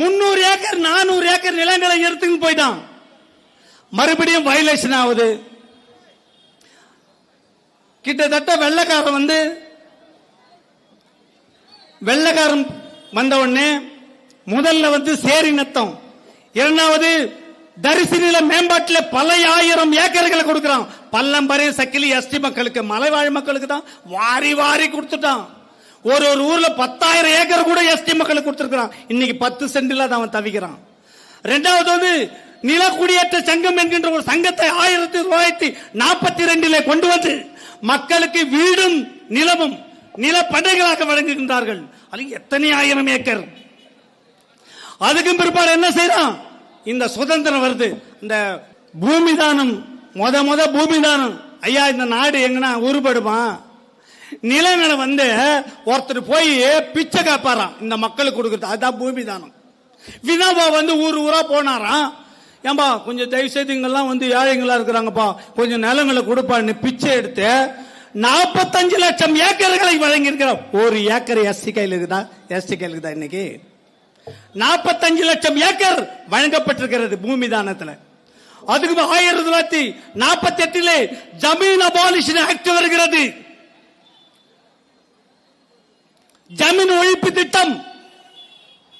முன்னூறு ஏக்கர் நானூறு ஏக்கர் நிலங்களை எடுத்துன்னு போயிட்டான். மறுபடியும் வயலேஷன் ஆகுது. கிட்டத்தட்ட வெள்ளக்காரன் வந்து வெள்ளக்காரன் வந்த உடனே முதல்ல வந்து சேரி நத்தம். இரண்டாவது தரிசு நில மேம்பாட்டில் பல ஆயிரம் ஏக்கர்களை கொடுக்கிறான். பல்லம் சக்கிலி எஸ்டி மக்களுக்கு மலைவாழ் மக்களுக்கு தான் வாரி வாரி கொடுத்துட்டான். ஒரு ஒரு ஊர்ல பத்தாயிரம் ஏக்கர் கூட எஸ்டி மக்களுக்கு கொடுத்திருக்கிறான். இன்னைக்கு பத்து சென்டில் தான் அவன் தவிக்கிறான். ரெண்டாவது வந்து நில குடியேற்ற சங்கம் என்கின்ற ஒரு சங்கத்தை ஆயிரத்தி தொள்ளாயிரத்தி நாற்பத்தி ரெண்டிலே கொண்டு வந்து மக்களுக்கு வீடும் நிலமும் நிலப்படைகளாக வழங்குகின்றார்கள். அது எத்தனை ஆயிரம் ஏக்கர்? அதுக்கும் பிற்பாடு என்ன செய்யறான் இந்த சுதந்திரம் வருது. இந்த பூமி தானம் முத முத பூமி தானம் ஐயா இந்த நாடு எங்கன்னா உருப்படுமா? நிலங்களை வந்து ஒருத்தர் போய் பிச்சை காப்பாராம் இந்த மக்களுக்கு கொடுக்கறது. அதுதான் பூமி தானம் வினோபா வந்து ஊர் ஊரா போனாராம் ஏம்பா கொஞ்சம் தயவு செய்து இங்கெல்லாம் வந்து ஏழைங்களா இருக்கிறாங்கப்பா. கொஞ்சம் நிலங்களை கொடுப்பான்னு பிச்சை எடுத்து நாற்பத்தஞ்சு லட்சம் ஏக்கர்களை வழங்கி இருக்கிறார் ஒரு ஏக்கர் எஸ்டி கையில் இருக்குதா? எஸ்டி கையில் இருக்குதா இன்னைக்கு? நாற்பத்தஞ்சு லட்சம் ஏக்கர் வழங்கப்பட்டிருக்கிறது பூமி தானத்தில் அதுக்கு ஆயிரத்தி தொள்ளாயிரத்தி நாற்பத்தி எட்டிலே ஜமீன் அபாலிஷன் ஆக்ட் வருகிறது. ஜமீன் ஒழிப்பு திட்டம்.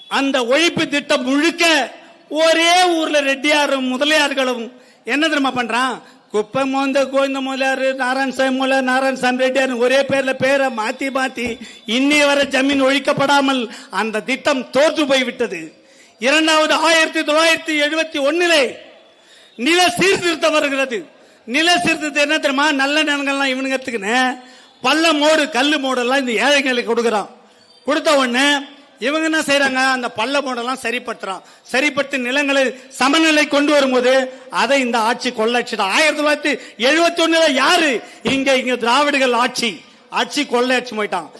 அந்த ஒழிப்பு திட்டம் முழுக்க ஒரே ஊர்ல ரெட்டியாரும் முதலியார்களும் என்ன தெரியுமா பண்றான்? குப்பை மோந்த கோவிந்த முதலியார் நாராயணசாமி முதலியார் நாராயணசாமி ரெட்டியார் ஒரே பேர்ல பேரை மாத்தி மாத்தி இன்னி வரை ஜமீன் ஒழிக்கப்படாமல் அந்த திட்டம் தோற்று போய்விட்டது. இரண்டாவது ஆயிரத்தி தொள்ளாயிரத்தி எழுபத்தி ஒன்னிலே நில சீர்திருத்தம் வருகிறது. நில சீர்திருத்தம் என்ன தெரியுமா? நல்ல நிலங்கள்லாம் இவனுங்க பள்ள மோடு கல்லு மோடெல்லாம் இந்த ஏழைகளுக்கு கொடுக்குறான். கொடுத்த உடனே இவங்க என்ன செய்யறாங்க அந்த பள்ள மோடெல்லாம் சரிப்படுத்துறான். சரிப்படுத்தி நிலங்களை சமநிலை கொண்டு வரும்போது அதை இந்த ஆட்சி கொள்ளையடிச்சிட்டான் ஆயிரத்தி தொள்ளாயிரத்தி எழுபத்தி ஒண்ணுல யாரு? இங்க இங்க திராவிடர்கள் ஆட்சி. ஆட்சி கொள்ளையடிச்சு போயிட்டான்.